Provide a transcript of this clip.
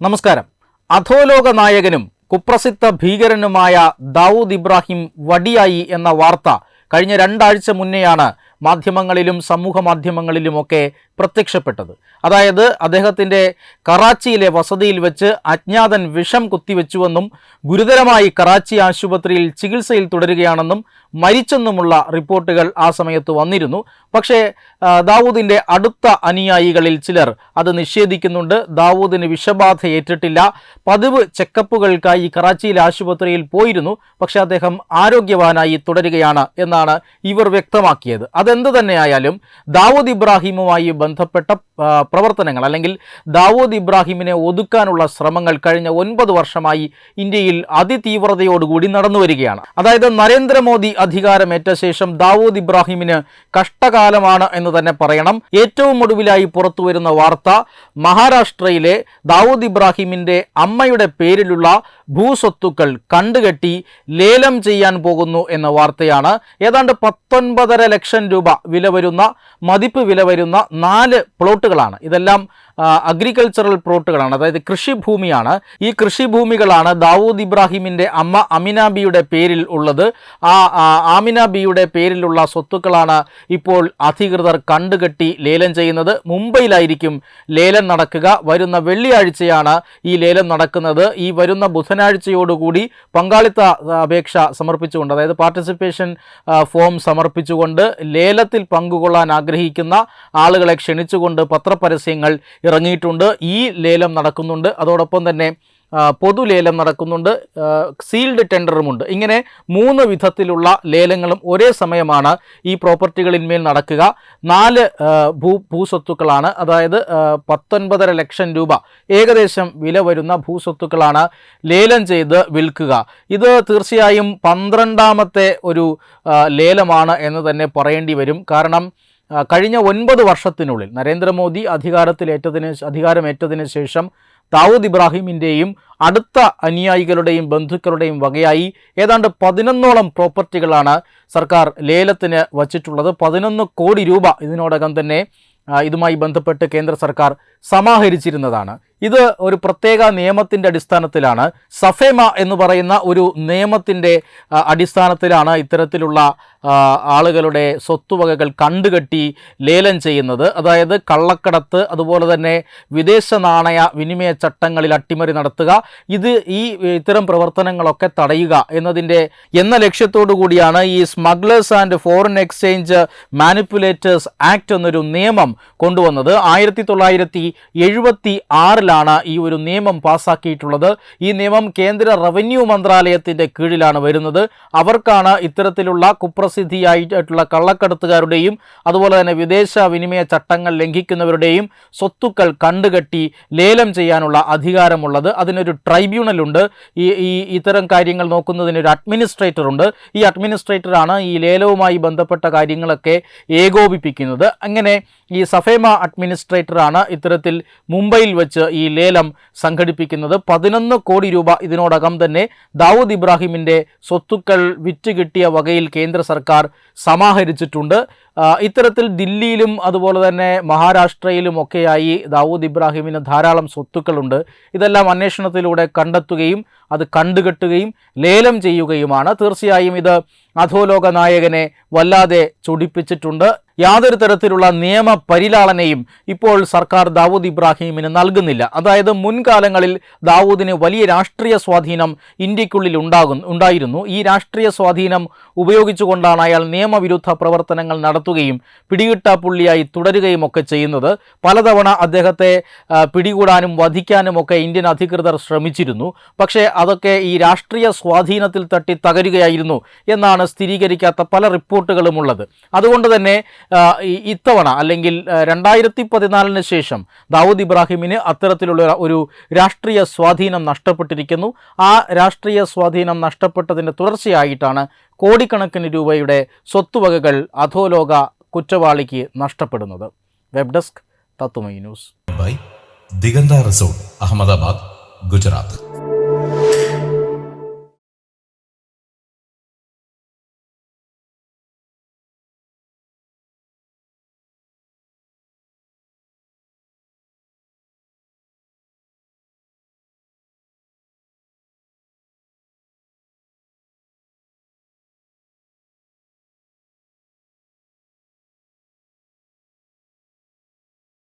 നമസ്കാരം. അധോലോക നായകനും കുപ്രസിദ്ധ ഭീകരനുമായ ദാവൂദ് ഇബ്രാഹിം വടിയായി എന്ന വാർത്ത കഴിഞ്ഞ രണ്ടാഴ്ച മുന്നെയാണ് മാധ്യമങ്ങളിലും സമൂഹ മാധ്യമങ്ങളിലുമൊക്കെ പ്രത്യക്ഷപ്പെട്ടത്. അതായത് അദ്ദേഹത്തിന്റെ കറാച്ചിയിലെ വസതിയിൽ വെച്ച് അജ്ഞാതൻ വിഷം കുത്തിവെച്ചുവെന്നും ഗുരുതരമായി കറാച്ചി ആശുപത്രിയിൽ ചികിത്സയിൽ തുടരുകയാണെന്നും മരിച്ചെന്നുമുള്ള റിപ്പോർട്ടുകൾ ആ സമയത്ത് വന്നിരുന്നു. പക്ഷേ ദാവൂദിന്റെ അടുത്ത അനുയായികളിൽ ചിലർ അത് നിഷേധിക്കുന്നുണ്ട്. ദാവൂദിന് വിഷബാധ ഏറ്റിട്ടില്ല. പതിവ് ചെക്കപ്പുകൾക്കായി കറാച്ചിയിലെ ആശുപത്രിയിൽ പോയിരുന്നു. പക്ഷേ അദ്ദേഹം ആരോഗ്യവാനായി തുടരുകയാണ് എന്നാണ് ഇവർ വ്യക്തമാക്കിയത്. അതെന്ത് തന്നെയായാലും ദാവൂദ് ഇബ്രാഹിമുമായി ബന്ധപ്പെട്ട പ്രവർത്തനങ്ങൾ. അല്ലെങ്കിൽ ദാവൂദ് ഇബ്രാഹിമിനെ ഒതുക്കാനുള്ള ശ്രമങ്ങൾ കഴിഞ്ഞ ഒൻപത് വർഷമായി ഇന്ത്യയിൽ അതിതീവ്രതയോടുകൂടി നടന്നു വരികയാണ്. അതായത് നരേന്ദ്രമോദി അധികാരമേറ്റ ശേഷം ദാവൂദ് ഇബ്രാഹിമിന് കഷ്ടകാലമാണ് എന്ന് തന്നെ പറയണം. ഏറ്റവും ഒടുവിലായി പുറത്തുവരുന്ന വാർത്ത മഹാരാഷ്ട്രയിലെ ദാവൂദ് ഇബ്രാഹിമിന്റെ അമ്മയുടെ പേരിലുള്ള ഭൂസ്വത്തുക്കൾ കണ്ടുകെട്ടി ലേലം ചെയ്യാൻ പോകുന്നു എന്ന വാർത്തയാണ് ഏതാണ്ട് പത്തൊൻപതര ലക്ഷം രൂപ വില വരുന്ന മതിപ്പ് വില വരുന്ന നാല് പ്ലോട്ടുകളാണ്. ഇതെല്ലാം അഗ്രികൾച്ചറൽ പ്ലോട്ടുകളാണ് അതായത് കൃഷിഭൂമിയാണ്. ഈ കൃഷിഭൂമികളാണ് ദാവൂദ് ഇബ്രാഹിമിന്റെ അമ്മ അമിനാബിയുടെ പേരിൽ ഉള്ളത്. ആ ആമിനാബിയുടെ പേരിലുള്ള സ്വത്തുക്കളാണ് ഇപ്പോൾ അധികൃതർ കണ്ടുകെട്ടി ലേലം ചെയ്യുന്നത്. മുംബൈയിലായിരിക്കും ലേലം നടക്കുക. വരുന്ന വെള്ളിയാഴ്ചയാണ് ഈ ലേലം നടക്കുന്നത്. ഈ വരുന്ന ബുധനാഴ്ചയോടുകൂടി പങ്കാളിത്ത അപേക്ഷ സമർപ്പിച്ചുകൊണ്ട് അതായത് പാർട്ടിസിപ്പേഷൻ ഫോം സമർപ്പിച്ചുകൊണ്ട് ലേലത്തിൽ പങ്കുകൊള്ളാൻ ആഗ്രഹിക്കുന്ന ആളുകളെ ക്ഷണിച്ചുകൊണ്ട് പത്രപരസ്യങ്ങൾ ഇറങ്ങിയിട്ടുണ്ട്. ഈ ലേലം നടക്കുന്നുണ്ട്. അതോടൊപ്പം തന്നെ പൊതു പൊതുലേലം നടക്കുന്നുണ്ട്. സീൽഡ് ടെൻഡറുമുണ്ട്. ഇങ്ങനെ മൂന്ന് വിധത്തിലുള്ള ലേലങ്ങളും ഒരേ സമയമാണ് ഈ പ്രോപ്പർട്ടികളിന്മേൽ നടക്കുക. നാല് ഭൂ ഭൂസ്വത്തുക്കളാണ്. അതായത് പത്തൊൻപതര ലക്ഷം രൂപ ഏകദേശം വില വരുന്ന ഭൂസ്വത്തുക്കളാണ് ലേലം ചെയ്ത് വിൽക്കുക. ഇത് തീർച്ചയായും പന്ത്രണ്ടാമത്തെ ഒരു ലേലമാണ് എന്ന് തന്നെ പറയേണ്ടി വരും. കാരണം കഴിഞ്ഞ ഒൻപത് വർഷത്തിനുള്ളിൽ നരേന്ദ്രമോദി അധികാരത്തിലേറ്റതിന് അധികാരമേറ്റതിന് ശേഷം ദാവൂദ് ഇബ്രാഹിമിന്റെയും അടുത്ത അനുയായികളുടെയും ബന്ധുക്കളുടെയും വകയായി ഏതാണ്ട് പതിനൊന്നോളം പ്രോപ്പർട്ടികളാണ് സർക്കാർ ലേലത്തിന് വച്ചിട്ടുള്ളത്. പതിനൊന്ന് കോടി രൂപ ഇതിനോടകം തന്നെ ഇതുമായി ബന്ധപ്പെട്ട് കേന്ദ്ര സർക്കാർ സമാഹരിച്ചിരുന്നതാണ്. ഇത് ഒരു പ്രത്യേക നിയമത്തിന്റെ അടിസ്ഥാനത്തിലാണ്. സഫേമ എന്ന് പറയുന്ന ഒരു നിയമത്തിന്റെ അടിസ്ഥാനത്തിലാണ് ഇത്തരത്തിലുള്ള ആളുകളുടെ സ്വത്തുവകകൾ കണ്ടുകെട്ടി ലേലം ചെയ്യുന്നത്. അതായത് കള്ളക്കടത്ത് അതുപോലെ തന്നെ വിദേശ നാണയ വിനിമയ ചട്ടങ്ങളിൽ അട്ടിമറി നടത്തുക. ഇത് ഈ ഇത്തരം പ്രവർത്തനങ്ങളൊക്കെ തടയുക എന്നതിന്റെ എന്ന ലക്ഷ്യത്തോടു കൂടിയാണ് ഈ smugglers and foreign exchange manipulators act എന്നൊരു നിയമം കൊണ്ടുവന്നത്. ആയിരത്തി തൊള്ളായിരത്തി എഴുപത്തി ആറിലാണ് ഈ ഒരു നിയമം പാസാക്കിയിട്ടുള്ളത്. ഈ നിയമം കേന്ദ്ര റവന്യൂ മന്ത്രാലയത്തിന്റെ കീഴിലാണ് വരുന്നത്. അവർക്കാണ് ഇത്തരത്തിലുള്ള കുപ്രസിദ്ധിയായിട്ടുള്ള കള്ളക്കടത്തുകാരുടെയും അതുപോലെ തന്നെ വിദേശ വിനിമയ ചട്ടങ്ങൾ ലംഘിക്കുന്നവരുടെയും സ്വത്തുക്കൾ കണ്ടുകെട്ടി ലേലം ചെയ്യാനുള്ള അധികാരമുള്ളത്. അതിനൊരു ട്രൈബ്യൂണലുണ്ട്. ഈ ഈ ഇത്തരം കാര്യങ്ങൾ നോക്കുന്നതിന് ഒരു അഡ്മിനിസ്ട്രേറ്റർ ഉണ്ട് ഈ അഡ്മിനിസ്ട്രേറ്ററാണ് ഈ ലേലവുമായി ബന്ധപ്പെട്ട കാര്യങ്ങളൊക്കെ ഏകോപിപ്പിക്കുന്നത്. അങ്ങനെ ഈ സഫേമ അഡ്മിനിസ്ട്രേറ്ററാണ് ഇത്തരത്തിൽ മുംബൈയിൽ വെച്ച് ഈ ലേലം സംഘടിപ്പിക്കുന്നത് പതിനൊന്ന് കോടി രൂപ ഇതിനോടകം തന്നെ ദാവൂദ് ഇബ്രാഹിമിന്റെ സ്വത്തുക്കൾ വിറ്റുകിട്ടിയ വകയിൽ കേന്ദ്ര സർക്കാർ സമാഹരിച്ചിട്ടുണ്ട്. ഇത്തരത്തിൽ ദില്ലിയിലും അതുപോലെ തന്നെ മഹാരാഷ്ട്രയിലും ഒക്കെയായി ദാവൂദ് ഇബ്രാഹിമിന് ധാരാളം സ്വത്തുക്കളുണ്ട്. ഇതെല്ലാം അന്വേഷണത്തിലൂടെ കണ്ടെത്തുകയും അത് കണ്ടുകെട്ടുകയും ലേലം ചെയ്യുകയുമാണ്. തീർച്ചയായും ഇത് അധോലോക നായകനെ വല്ലാതെ ചൊടിപ്പിച്ചിട്ടുണ്ട്. യാതൊരു തരത്തിലുള്ള നിയമ പരിലാളനയും ഇപ്പോൾ സർക്കാർ ദാവൂദ് ഇബ്രാഹിമിന് നൽകുന്നില്ല. അതായത് മുൻകാലങ്ങളിൽ ദാവൂദിന് വലിയ രാഷ്ട്രീയ സ്വാധീനം ഇന്ത്യക്കുള്ളിൽ ഉണ്ടാകും ഉണ്ടായിരുന്നു. ഈ രാഷ്ട്രീയ സ്വാധീനം ഉപയോഗിച്ചുകൊണ്ടാണ് അയാൾ നിയമവിരുദ്ധ പ്രവർത്തനങ്ങൾ നടത്തുകയും പിടികിട്ട പുള്ളിയായി തുടരുകയും ഒക്കെ ചെയ്യുന്നത്. പലതവണ അദ്ദേഹത്തെ പിടികൂടാനും വധിക്കാനും ഒക്കെ ഇന്ത്യൻ അധികൃതർ ശ്രമിച്ചിരുന്നു. പക്ഷേ അതൊക്കെ ഈ രാഷ്ട്രീയ സ്വാധീനത്തിൽ തട്ടി തകരുകയായിരുന്നു എന്നാണ് സ്ഥിരീകരിക്കാത്ത പല റിപ്പോർട്ടുകളും ഉള്ളത് അതുകൊണ്ട് തന്നെ ഇത്തവണ അല്ലെങ്കിൽ രണ്ടായിരത്തി പതിനാലിന് ശേഷം ദാവൂദ് ഇബ്രാഹിമിന് അത്തരത്തിലുള്ള ഒരു രാഷ്ട്രീയ സ്വാധീനം നഷ്ടപ്പെട്ടിരിക്കുന്നു. ആ രാഷ്ട്രീയ സ്വാധീനം നഷ്ടപ്പെട്ടതിന്റെ തുടർച്ചയായിട്ടാണ് കോടിക്കണക്കിന് രൂപയുടെ സ്വത്തുവകകൾ അധോലോക കുറ്റവാളിക്ക് നഷ്ടപ്പെടുന്നത്. വെബ് ഡെസ്ക് തത്തുമൈ news. By. Diganta resort Ahmedabad Gujarat.